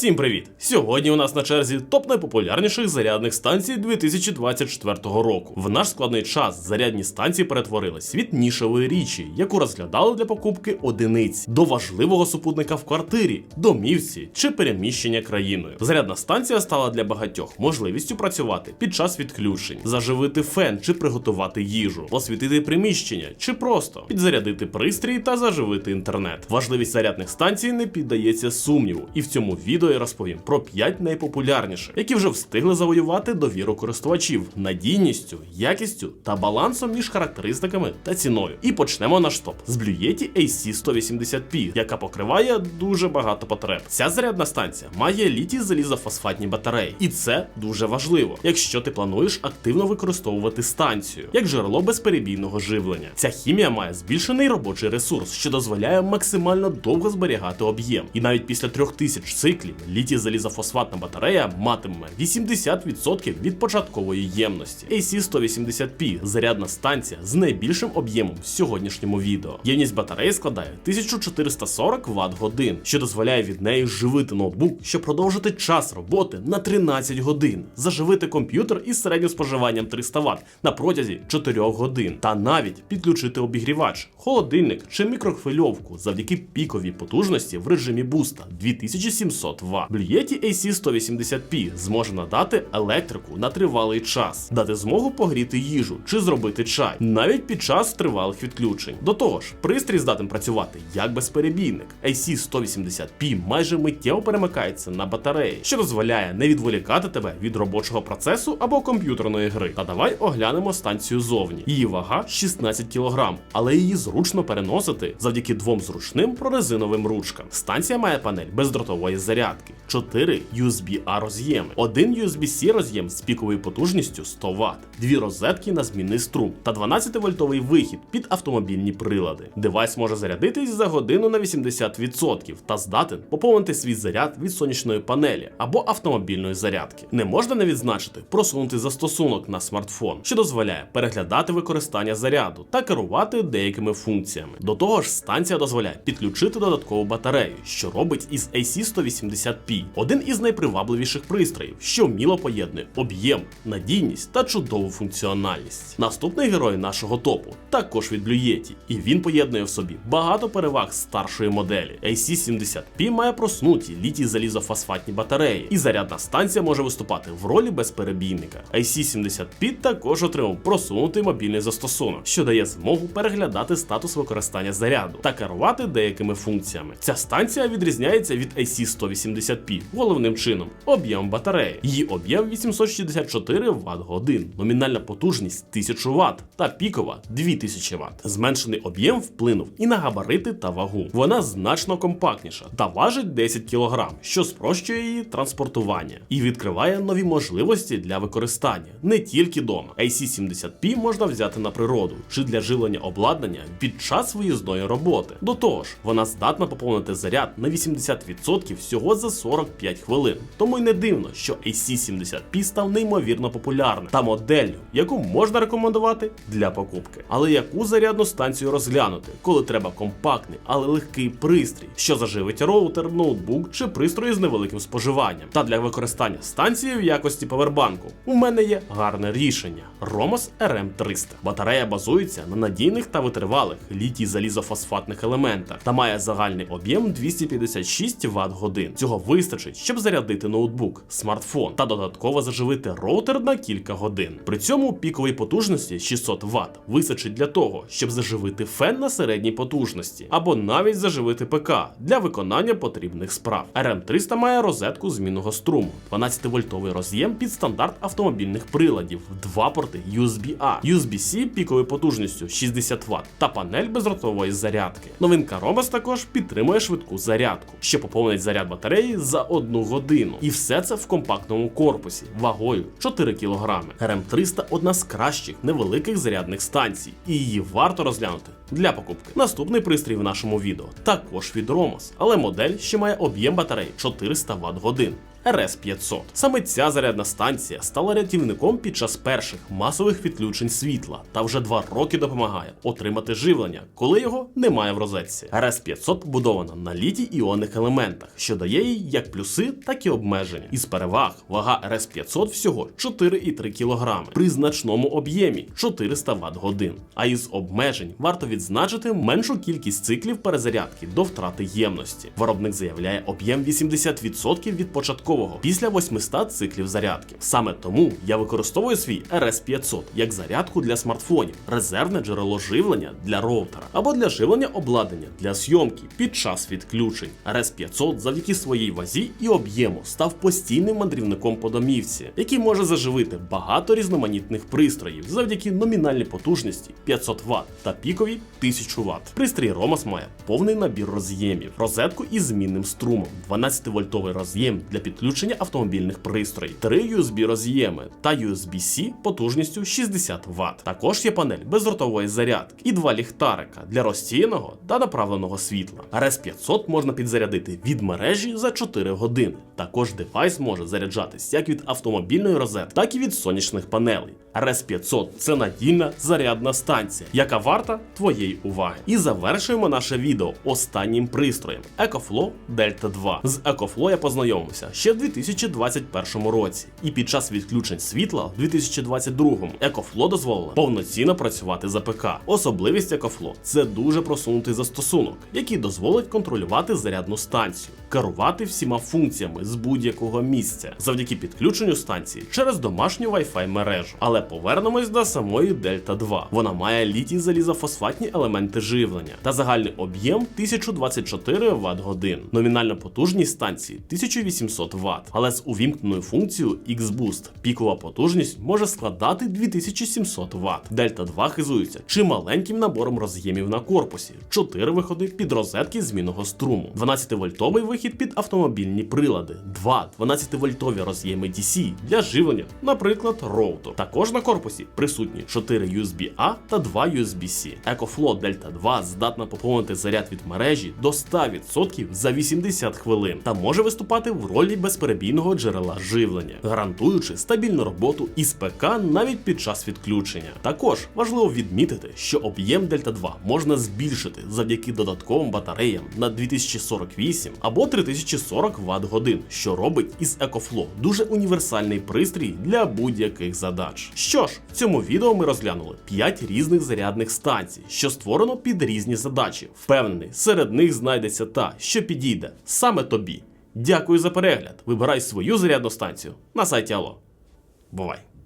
Всім привіт! Сьогодні у нас на черзі топ найпопулярніших зарядних станцій 2024 року. В наш складний час зарядні станції перетворились від нішевої річі, яку розглядали для покупки одиниць, до важливого супутника в квартирі, домівці чи переміщення країною. Зарядна станція стала для багатьох можливістю працювати під час відключень, заживити фен чи приготувати їжу, освітити приміщення чи просто підзарядити пристрій та заживити інтернет. Важливість зарядних станцій не піддається сумніву, і в цьому відео я розповім про 5 найпопулярніших, які вже встигли завоювати довіру користувачів надійністю, якістю та балансом між характеристиками та ціною. І почнемо наш топ з Yeti AC180P, яка покриває дуже багато потреб. Ця зарядна станція має літій залізофосфатні батареї, і це дуже важливо, якщо ти плануєш активно використовувати станцію як джерело безперебійного живлення. Ця хімія має збільшений робочий ресурс, що дозволяє максимально довго зберігати об'єм. І навіть після 3000 циклів літій залізофосфатна батарея матиме 80% від початкової ємності. AC180P зарядна станція з найбільшим об'ємом в сьогоднішньому відео. Ємність батареї складає 1440 Вт годин, що дозволяє від неї живити ноутбук, щоб продовжити час роботи на 13 годин, заживити комп'ютер із середнім споживанням 300 Вт на протязі 4 годин, та навіть підключити обігрівач, холодильник чи мікрохвильовку завдяки піковій потужності в режимі буста 2700 Вт. Blue Yeti AC180P зможе надати електрику на тривалий час, дати змогу погріти їжу чи зробити чай, навіть під час тривалих відключень. До того ж, пристрій здатен працювати як безперебійник. AC180P майже миттєво перемикається на батареї, що дозволяє не відволікати тебе від робочого процесу або комп'ютерної гри. Та давай оглянемо станцію зовні. Її вага 16 кг, але її зручно переносити завдяки двом зручним прорезиновим ручкам. Станція має панель бездротової зарядки, 4 USB-A роз'єми, один USB-C роз'єм з піковою потужністю 100 Вт, дві розетки на змінний струм та 12-вольтовий вихід під автомобільні прилади. Девайс може зарядитись за годину на 80% та здатен поповнити свій заряд від сонячної панелі або автомобільної зарядки. Не можна не відзначити просунути застосунок на смартфон, що дозволяє переглядати використання заряду та керувати деякими функціями. До того ж, станція дозволяє підключити додаткову батарею, що робить із AC180P один із найпривабливіших пристроїв, що вміло поєднує об'єм, надійність та чудову функціональність. Наступний герой нашого топу також від Yeti, і він поєднує в собі багато переваг старшої моделі. AC70P має проснуті літій залізофосфатні батареї, і зарядна станція може виступати в ролі безперебійника. AC70P також отримав просунутий мобільний застосунок, що дає змогу переглядати статус використання заряду та керувати деякими функціями. Ця станція відрізняється від AC180P головним чином об'єм батареї. Її об'єм 864 Вт годин, номінальна потужність 1000 Вт та пікова 2000 Вт. Зменшений об'єм вплинув і на габарити та вагу. Вона значно компактніша та важить 10 кг, що спрощує її транспортування і відкриває нові можливості для використання не тільки дома. AC70P можна взяти на природу чи для живлення обладнання під час виїзної роботи. До того ж, вона здатна поповнити заряд на 80% всього за 45 хвилин. Тому й не дивно, що AC70P став неймовірно популярним та моделлю, яку можна рекомендувати для покупки. Але яку зарядну станцію розглянути, коли треба компактний, але легкий пристрій, що заживить роутер, ноутбук чи пристрої з невеликим споживанням. Та для використання станції в якості павербанку у мене є гарне рішення: Romos RM300. Батарея базується на надійних та витривалих літій залізофосфатних елементах та має загальний об'єм 256 Вт годин. Цього вистачить, щоб зарядити ноутбук, смартфон та додатково заживити роутер на кілька годин. При цьому піковій потужності 600 Вт вистачить для того, щоб заживити фен на середній потужності або навіть заживити ПК для виконання потрібних справ. RM300 має розетку змінного струму, 12-вольтовий роз'єм під стандарт автомобільних приладів, два порти USB-A, USB-C піковою потужністю 60 Вт та панель бездротової зарядки. Новинка Robus також підтримує швидку зарядку, що поповнить заряд батареї за одну годину. І все це в компактному корпусі вагою 4 кг. РМ-300 одна з кращих невеликих зарядних станцій, і її варто розглянути Для покупки наступний пристрій в нашому відео також від Romos, але модель ще має об'єм батареї 400 Вт годин. RS500. Саме ця зарядна станція стала рятівником під час перших масових відключень світла та вже два роки допомагає отримати живлення, коли його немає в розетці. RS500 побудована на літій іонних елементах, що дає їй як плюси, так і обмеження. Із переваг вага RS500 всього 4,3 кг при значному об'ємі 400 Вт годин. А із обмежень варто відзначити меншу кількість циклів перезарядки до втрати ємності. Виробник заявляє об'єм 80% від початкового після 800 циклів зарядки. Саме тому я використовую свій RS500 як зарядку для смартфонів, резервне джерело живлення для роутера або для живлення обладнання для зйомки під час відключень. RS500 завдяки своїй вазі і об'єму став постійним мандрівником по домівці, який може заживити багато різноманітних пристроїв завдяки номінальній потужності 500 Вт та піковій 1000 Вт. Пристрій Romos має повний набір роз'ємів, розетку із змінним струмом, 12-вольтовий роз'єм для підключення автомобільних пристроїв, 3 USB роз'єми та USB-C потужністю 60 Вт. Також є панель безротової зарядки і два ліхтарика для розсіяного та направленого світла. RS500 можна підзарядити від мережі за 4 години. Також девайс може заряджатись як від автомобільної розетки, так і від сонячних панелей. RS500 це надійна зарядна станція, яка варта твоєї уваги. І завершуємо наше відео останнім пристроєм EcoFlow Delta 2. З EcoFlow я познайомився ще в 2021 році, і під час відключень світла в 2022 EcoFlow дозволила повноцінно працювати за ПК. Особливість EcoFlow – це дуже просунутий застосунок, який дозволить контролювати зарядну станцію, керувати всіма функціями з будь-якого місця завдяки підключенню станції через домашню Wi-Fi мережу. Але повернемось до самої Delta 2. Вона має літій залізофосфатні елементи живлення та загальний об'єм 1024 Вт годин. Номінальна потужність станції 1800 Вт, але з увімкненою функцією X-Boost пікова потужність може складати 2700 Вт. Delta 2 хизується чималеньким набором роз'ємів на корпусі, 4 виходи під розетки змінного струму, 12-вольтовий вихід під автомобільні прилади, 2 12-вольтові роз'єми DC для живлення, наприклад, роутер. Також на корпусі присутні 4 USB-A та 2 USB-C. EcoFlow Delta 2 здатна поповнити заряд від мережі до 100% за 80 хвилин та може виступати в ролі безперебійного джерела живлення, гарантуючи стабільну роботу із ПК навіть під час відключення. Також важливо відмітити, що об'єм Delta 2 можна збільшити завдяки додатковим батареям на 2048 або 3040 Вт годин, що робить із EcoFlow дуже універсальний пристрій для будь-яких задач. Що ж, в цьому відео ми розглянули 5 різних зарядних станцій, що створено під різні задачі. Впевнений, серед них знайдеться та, що підійде саме тобі. Дякую за перегляд. Вибирай свою зарядну станцію на сайті Алло. Бувай!